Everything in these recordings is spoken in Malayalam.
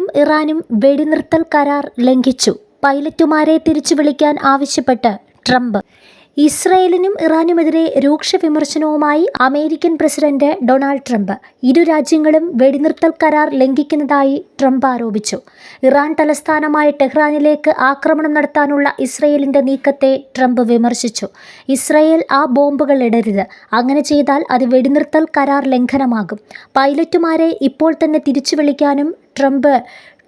ഇസ്രയേലും ഇറാനും വെടിനിർത്തൽ കരാർ ലംഘിച്ചു. പൈലറ്റുമാരെ തിരിച്ചു വിളിക്കാൻ ആവശ്യപ്പെട്ട് ട്രംപ്. ഇസ്രയേലിനും ഇറാനുമെതിരെ രൂക്ഷ വിമർശനവുമായി അമേരിക്കൻ പ്രസിഡന്റ് ഡൊണാൾഡ് ട്രംപ്. ഇരു രാജ്യങ്ങളും വെടിനിർത്തൽ കരാർ ലംഘിക്കുന്നതായി ട്രംപ് ആരോപിച്ചു. ഇറാൻ തലസ്ഥാനമായ ടെഹ്റാനിലേക്ക് ആക്രമണം നടത്താനുള്ള ഇസ്രയേലിന്റെ നീക്കത്തെ ട്രംപ് വിമർശിച്ചു. ഇസ്രയേൽ ആ ബോംബുകൾ ഇടരുത്. അങ്ങനെ ചെയ്താൽ അത് വെടിനിർത്തൽ കരാർ ലംഘനമാകും. പൈലറ്റുമാരെ ഇപ്പോൾ തന്നെ തിരിച്ചു വിളിക്കാനും ട്രംപ്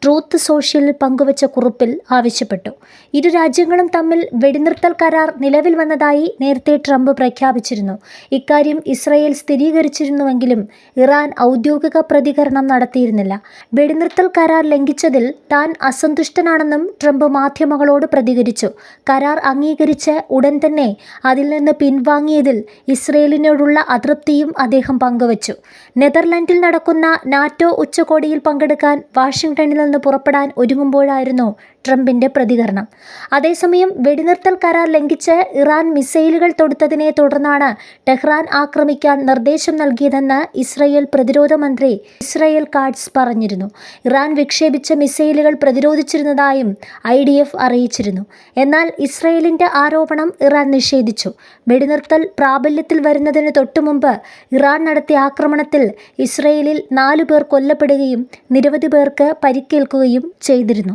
ട്രൂത്ത് സോഷ്യലിൽ പങ്കുവച്ച കുറിപ്പിൽ ആവശ്യപ്പെട്ടു. ഇരു രാജ്യങ്ങളും തമ്മിൽ വെടിനിർത്തൽ കരാർ നിലവിൽ വന്നതായി നേരത്തെ ട്രംപ് പ്രഖ്യാപിച്ചിരുന്നു. ഇക്കാര്യം ഇസ്രയേൽ സ്ഥിരീകരിച്ചിരുന്നുവെങ്കിലും ഇറാൻ ഔദ്യോഗിക പ്രതികരണം നടത്തിയിരുന്നില്ല. വെടിനിർത്തൽ കരാർ ലംഘിച്ചതിൽ താൻ അസന്തുഷ്ടനാണെന്നും ട്രംപ് മാധ്യമങ്ങളോട് പ്രതികരിച്ചു. കരാർ അംഗീകരിച്ച് ഉടൻ തന്നെ അതിൽ നിന്ന് പിൻവാങ്ങിയതിൽ ഇസ്രയേലിനോടുള്ള അതൃപ്തിയും അദ്ദേഹം പങ്കുവച്ചു. നെതർലൻഡിൽ നടക്കുന്ന നാറ്റോ ഉച്ചകോടിയിൽ പങ്കെടുക്കാൻ വാഷിംഗ്ടണിൽ നിന്ന് പുറപ്പെടാൻ ഒരുങ്ങുമ്പോഴായിരുന്നു ട്രംപിന്റെ പ്രതികരണം. അതേസമയം വെടിനിർത്തൽ കരാർ ലംഘിച്ച് ഇറാൻ മിസൈലുകൾ തൊടുത്തതിനെ തുടർന്നാണ് ടെഹ്റാൻ ആക്രമിക്കാൻ നിർദ്ദേശം നൽകിയതെന്ന് ഇസ്രയേൽ പ്രതിരോധ മന്ത്രി ഇസ്രയേൽ കാഡ്സ് പറഞ്ഞിരുന്നു. ഇറാൻ വിക്ഷേപിച്ച മിസൈലുകൾ പ്രതിരോധിച്ചിരുന്നതായും ഐ ഡി എഫ് അറിയിച്ചിരുന്നു. എന്നാൽ ഇസ്രയേലിന്റെ ആരോപണം ഇറാൻ നിഷേധിച്ചു. വെടിനിർത്തൽ പ്രാബല്യത്തിൽ വരുന്നതിന് തൊട്ടുമുമ്പ് ഇറാൻ നടത്തിയ ആക്രമണത്തിൽ ഇസ്രയേലിൽ നാലു പേർ കൊല്ലപ്പെടുകയും നിരവധി പേർക്ക് പരിക്കേൽക്കുകയും ചെയ്തിരുന്നു.